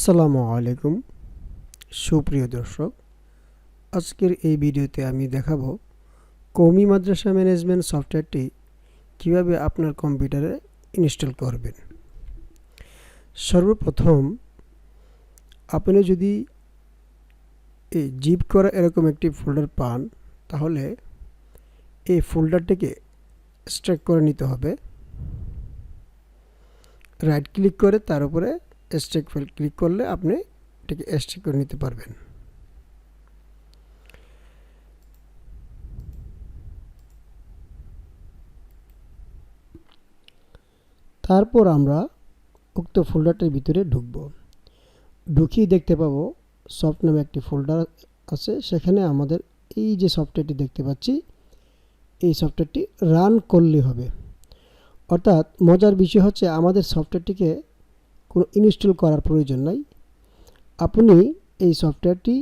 আসসালামু আলাইকুম। সুপ্রিয় দর্শক, আজকের এই ভিডিওতে আমি দেখাবো কৌমি মাদ্রাসা ম্যানেজমেন্ট সফটওয়্যারটি কীভাবে আপনার কম্পিউটারে ইনস্টল করবেন। সর্বপ্রথম, আপনি যদি এই জিপ করা এরকম একটি ফোল্ডার পান, তাহলে এই ফোল্ডারটিকে স্ট্রেক করে নিতে হবে। রাইট ক্লিক করে তার উপরে স্ট্রেক ফাইল ক্লিক করলে আপনি এটাকে স্ট্রেক করে নিতে পারবেন। তারপর আমরা উক্ত ফোল্ডারটির ভিতরে ঢুকব। ঢুকিয়ে দেখতে পাবো সফট নামে একটি ফোল্ডার আছে। সেখানে আমাদের এই যে সফটওয়্যারটি দেখতে পাচ্ছি, এই সফটওয়্যারটি রান করলে হবে। অর্থাৎ মজার বিষয় হচ্ছে আমাদের সফটওয়্যারটিকে কোনো ইনস্টল করার প্রয়োজন নাই। আপনি এই সফটওয়্যারটি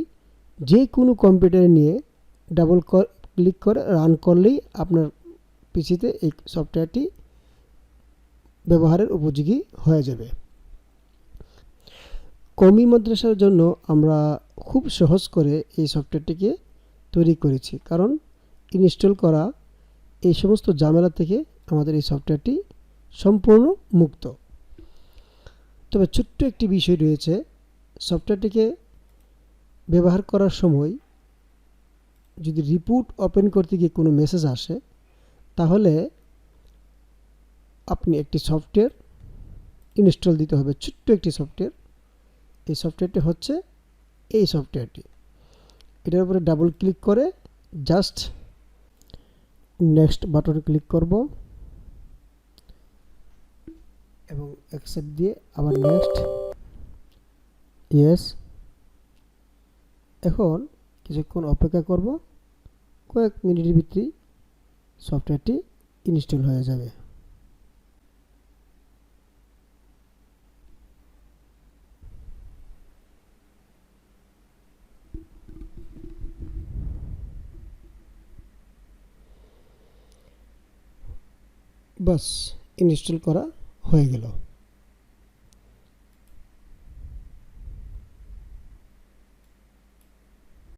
যে কোনো কম্পিউটারে নিয়ে ডাবল ক্লিক করে রান করলেই আপনার পিসিতে এই সফটওয়্যারটি ব্যবহারের উপযোগী হয়ে যাবে। কমি মাদ্রাসার জন্য আমরা খুব সহজ করে এই সফটওয়্যারটিকে তৈরি করেছি, কারণ ইনস্টল করা এই সমস্ত ঝামেলা থেকে আমাদের এই সফটওয়্যারটি সম্পূর্ণ মুক্ত। তবে ছোট্ট একটি বিষয় রয়েছে। সফটওয়্যারটিকে ব্যবহার করার সময় যদি রিপোর্ট ওপেন করতে গিয়ে কোনো মেসেজ আসে, তাহলে আপনি একটি সফটওয়্যার ইনস্টল দিতে হবে, ছোট্ট একটি সফটওয়্যার। এই সফটওয়্যারটি হচ্ছে এই সফটওয়্যারটি। এটার উপরে ডাবল ক্লিক করে জাস্ট নেক্সট বাটনে ক্লিক করব। এবং অ্যাকসেপ্ট দিয়ে আবার নেক্সট ইয়েস এখন কিছুক্ষণ অপেক্ষা করব, কয়েক মিনিটের ভিতরেই সফটওয়্যারটি ইনস্টল হয়ে যাবে। বাস ইনস্টল করা হয়ে গেল।